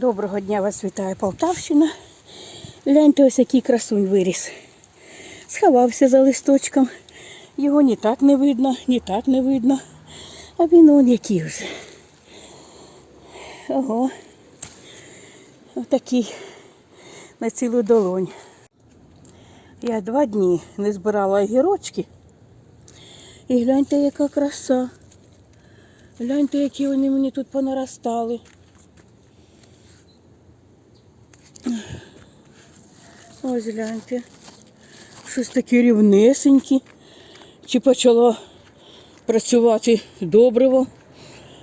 Доброго дня вас вітає Полтавщина. Гляньте, ось який красунь виріс. Сховався за листочком. Його ні так не видно, ні так не видно. А він он який вже. Ого. Отакий на цілу долонь. Я два дні не збирала огірочки. І гляньте, яка краса. Гляньте, які вони мені тут понаростали. Ось гляньте. Щось таке рівнесенькі. Чи почало працювати добриво,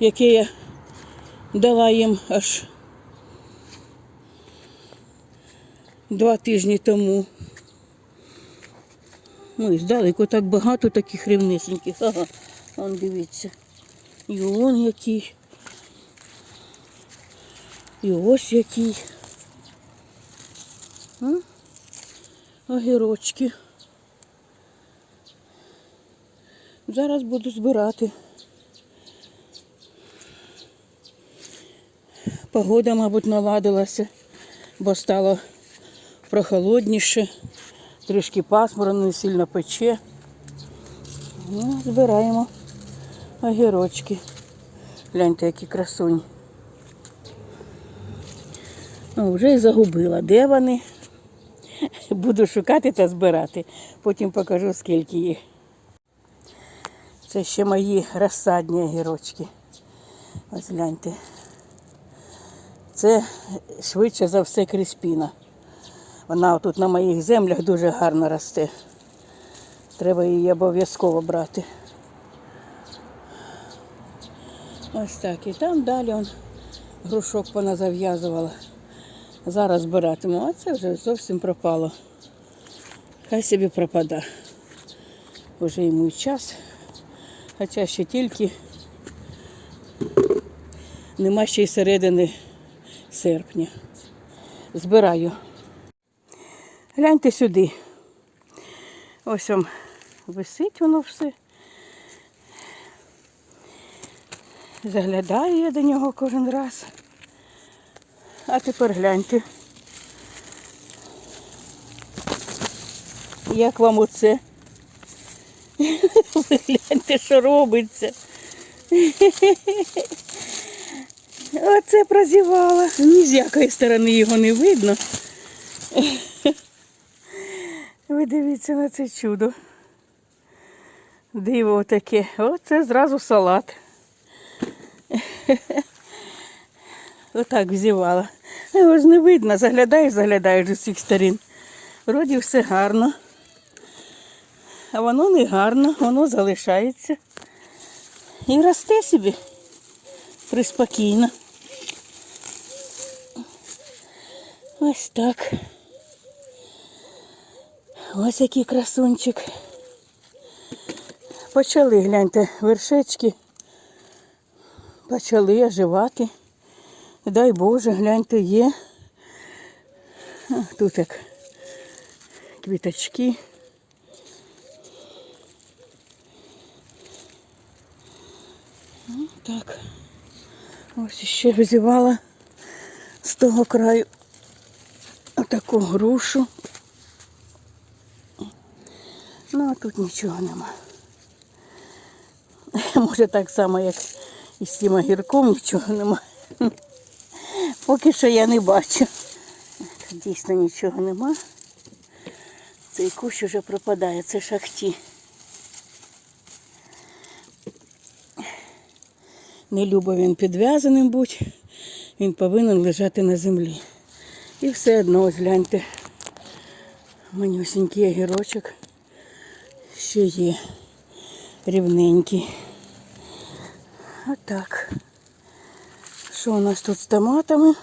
яке я дала їм аж два тижні тому. Ой, здалеку так багато таких рівнесеньких. Ага, вон дивіться. І он який. І ось який. М? Огірочки. Зараз буду збирати. Погода, мабуть, наладилася, бо стало прохолодніше, трішки пасмурно, не сильно пече. Ну, збираємо огірочки. Гляньте, які красуні. Ну, вже і загубила. Де вони? Буду шукати та збирати. Потім покажу, скільки їх. Це ще мої розсадні огірочки. Ось гляньте. Це швидше за все кріспіна. Вона тут на моїх землях дуже гарно росте. Треба її обов'язково брати. Ось так. І там далі он грушок поназав'язувала. Зараз збиратиму, а це вже зовсім пропало. Хай собі пропада. Уже йому й час. Хоча ще тільки нема ще й середини серпня. Збираю. Гляньте сюди. Ось вам висить воно все. Заглядаю я до нього кожен раз. А тепер гляньте. Як вам оце? Ви гляньте, що робиться. Оце прозівала. Ні з якої сторони його не видно. Ви дивіться на це чудо. Диво таке. Оце зразу салат. Отак взівала. Його ж не видно, заглядаєш, заглядаєш з усіх сторін. Вроді все гарно. А воно не гарно, воно залишається. І росте собі приспокійно. Ось так. Ось який красунчик. Почали, гляньте, вершечки. Почали оживати. Дай Боже, гляньте, є. Тут як квіточки. Ну, Так. Ось ще взівала з того краю отаку грушу. Ну, а тут нічого нема. Може так само, як і з цим огірком нічого нема. Поки що я не бачу. Дійсно нічого нема. Цей кущ вже пропадає, це шахті. Не любо він підв'язаним будь, він повинен лежати на землі. І все одно ось гляньте. Манюсенький огірочок ще є рівненький. Отак. Що у нас тут з томатами?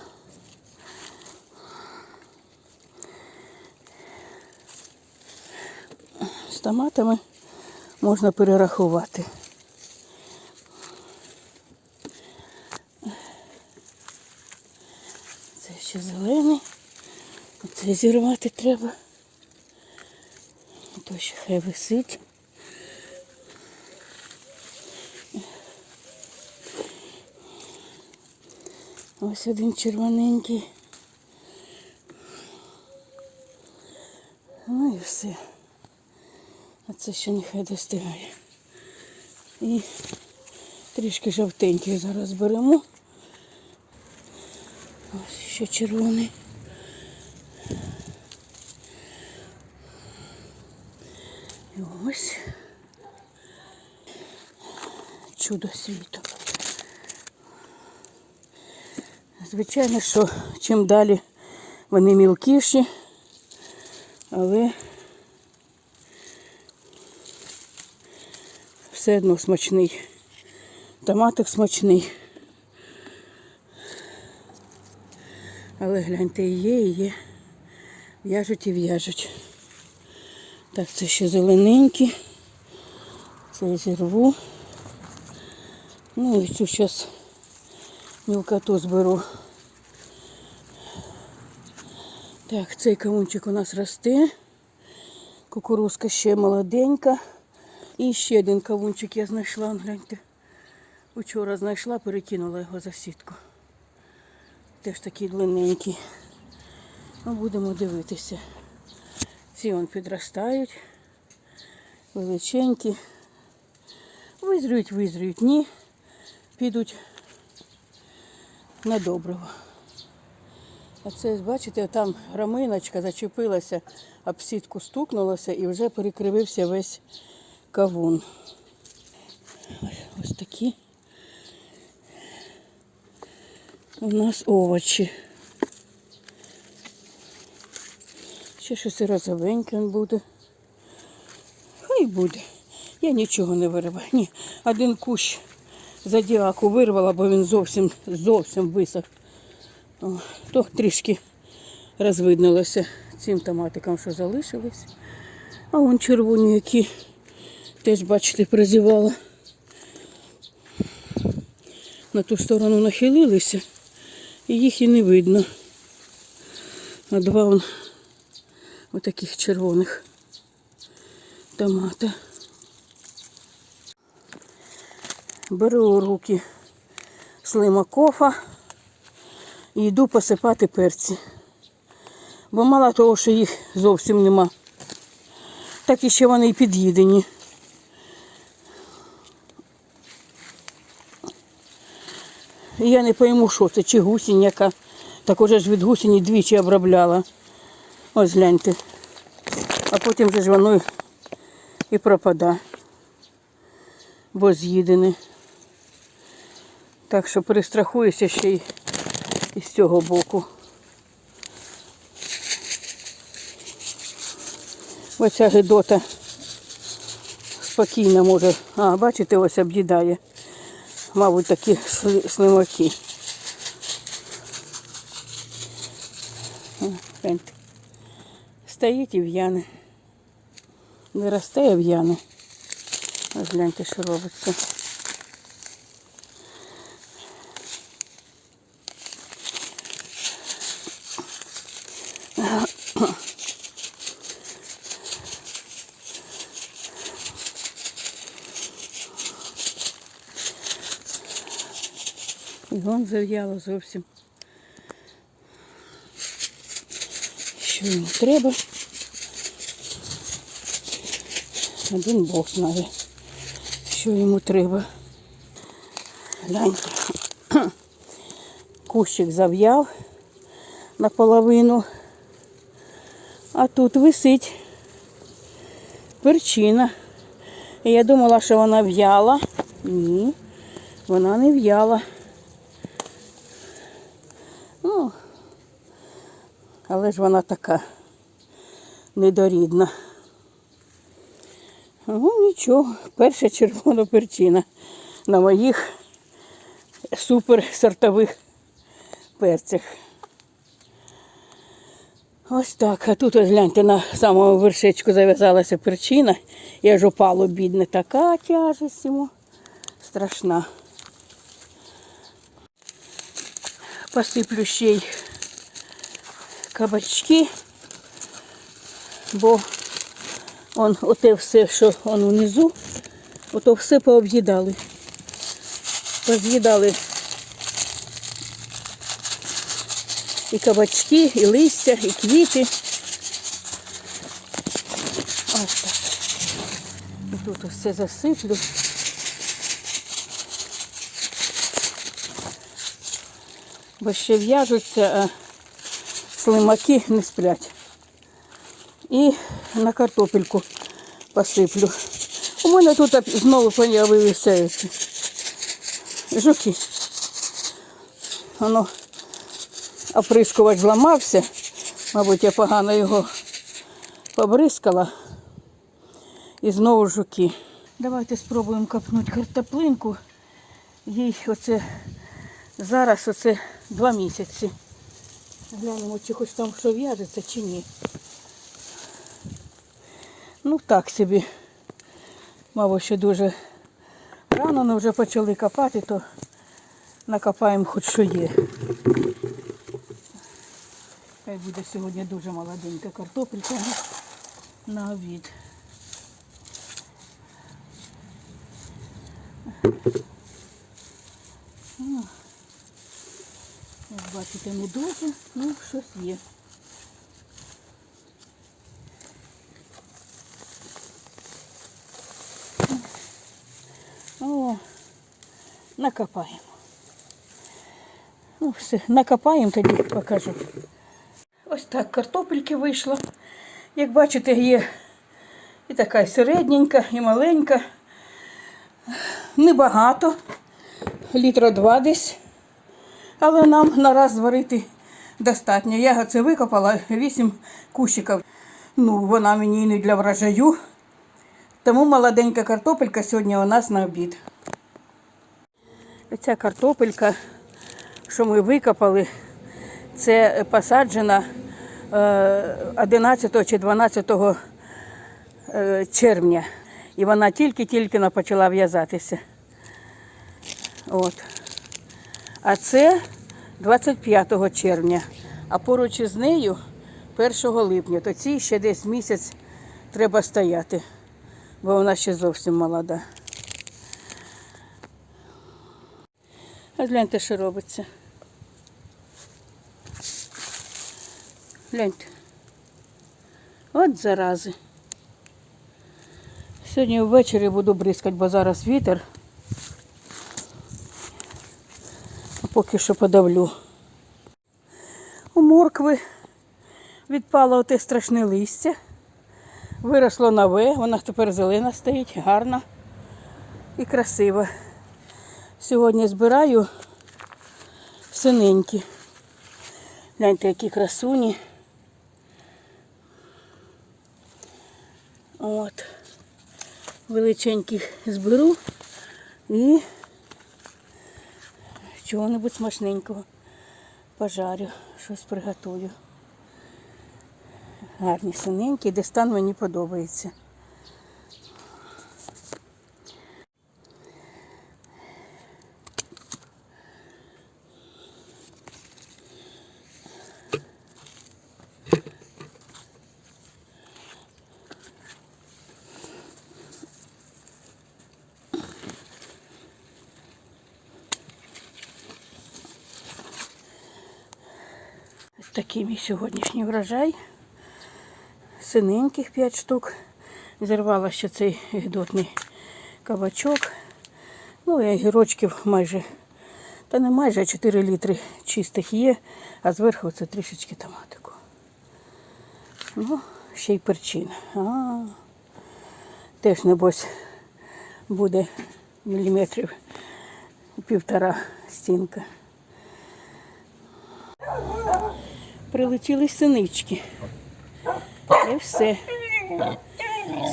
З томатами можна перерахувати. Це ще зелений. Оце зірвати треба. То ще хай висить. Ось один червоненький. Ну і все. А це ще нехай достигає. І трішки жовтеньких зараз беремо. Ось ще червоний. І ось чудо світу. Звичайно, що чим далі вони мілкіші, але все одно смачний. Томатик смачний. Але гляньте, і є, і є. В'яжуть і в'яжуть. Так, це ще зелененькі. Це зірву. Ну і цю зараз мілкоту зберу. Так, цей кавунчик у нас росте. Кукурузка ще молоденька. І ще один кавунчик я знайшла, гляньте. Учора знайшла, перекинула його за сітку. Теж такий длинненький. Ну, будемо дивитися. Ці он підростають. Величенькі. Визрюють, визрюють, ні. Підуть на добриво. А це, бачите, там граминочка зачепилася, об сітку стукнулася і вже перекривився весь кавун. Ось такі у нас овочі. Ще щось розовеньке буде. Хай буде. Я нічого не вириваю. Ні, один кущ зодіаку вирвала, бо він зовсім зовсім висох. О, то трішки розвиднулося цим томатикам, що залишились. А вон червоні, які теж, бачите, прозівала. На ту сторону нахилилися, і їх і не видно. А два вон отаких червоних томата. Беру у руки слимакофа і йду посипати перці. Бо мало того, що їх зовсім нема, так і ще вони і під'їдені. І я не пойму, що це, чи гусінь яка. Так уже ж від гусені двічі обробляла. Ось гляньте. А потім же ж воно і пропадає. Бо з'їдене. Так що перестрахуюся ще й із цього боку. Оця гидота спокійно може. А, бачите, ось об'їдає. Мабуть, такі сли- слимаки. Стоїть і в'яне. Не росте, а в'яне. Ось гляньте, що робиться. Вон зав'яло зовсім. Що йому треба? Один Бог знає, що йому треба. Гляньте. Кущик зав'яв наполовину, а тут висить перчина. Я думала, що вона в'яла. Ні, вона не в'яла. Ну, але ж вона така недорідна. Ну, нічого, перша червона перчина на моїх суперсортових перцях. Ось так. А тут ось гляньте, на самому вершечку зав'язалася перчина. І аж опало бідне. Така тяжесть йому страшна. Посиплю ще й кабачки, бо он, оте все, що он внизу, ото все пооб'їдали. Поз'їдали І кабачки, і листя, і квіти. Ось так. І тут це засиплю. Бо ще в'яжуться, а слимаки не сплять. І на картопельку посиплю. У мене тут знову появилися жуки. Воно оприскувач зламався. Мабуть, я погано його побризкала. І знову жуки. Давайте спробуємо копнути картоплинку. Їй оце зараз оце два місяці. Глянемо, чи хоч там що в'яжеться, чи ні. Ну так собі. Мабуть, ще дуже рано, але вже почали копати, то накопаємо хоч що є. Хай буде сьогодні дуже молоденька картопелька на- обід. Ну, Як бачите, не дуже, ну щось є. О, накопаємо. Ну, все, накопаємо тоді покажу. Ось так картопельки вийшло. Як бачите, є і така середненька, і маленька. Небагато, літра два десь. Але нам на раз зварити достатньо. Я це викопала 8 кущиків. Ну, вона мені не для врожаю. Тому молоденька картопелька сьогодні у нас на обід. Ця картопелька, що ми викопали, це посаджена е, 11 чи 12 е, червня. І вона тільки-тільки почала в'язатися. От. А це 25 червня. А поруч із нею 1 липня. То цій ще десь місяць треба стояти, бо вона ще зовсім молода. А гляньте, що робиться. Гляньте. От зарази. Сьогодні ввечері буду бризкати, бо зараз вітер. А поки що подавлю. У моркви відпало оте страшне листя. Виросло нове, вона тепер зелена стоїть, гарна і красива. Сьогодні збираю синенькі. Гляньте, які красуні. От. Величеньких зберу і чого-небудь смачненького пожарю, щось приготую. Гарні синенькі, де стан мені подобається. Такий мій сьогоднішній врожай. Синеньких 5 штук. Зірвала ще цей гідотний кабачок. Ну і огірочків майже, та не майже, а 4 літри чистих є, а зверху це трішечки томатику. Ну, ще й перчина. А, теж, небось, буде міліметрів півтора стінка. Прилетіли синички. І все.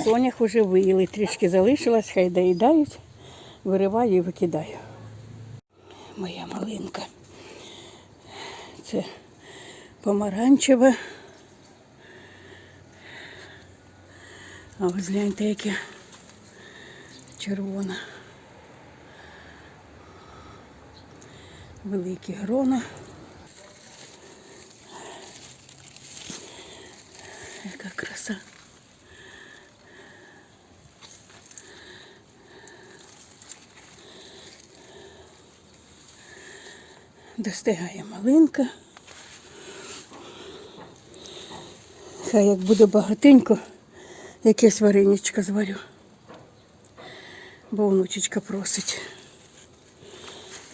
Сонях вже виїли, трішки залишилось, хай доїдають, вириваю і викидаю. Моя малинка. Це помаранчева. А ось гляньте, яке червона. Великі грона. Яка краса. Достигає малинка. Хай як буде багатенько, якесь вареничко зварю. Бо внучечка просить.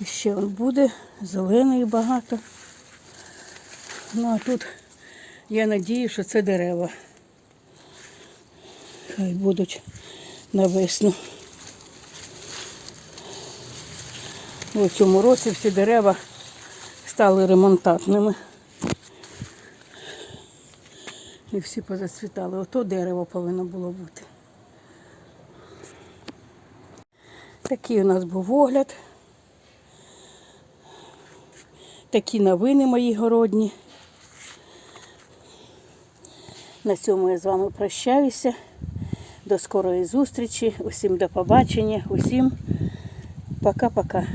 І ще он буде, зеленої багато. Ну а тут я надію, що це дерева. Хай будуть на весну. У цьому році всі дерева стали ремонтатними. І всі позацвітали. Ото дерево повинно було бути. Такий у нас був огляд. Такі новини мої городні. На цьому я з вами прощаюся. До скорої зустрічі. Усім до побачення. Усім пока-пока.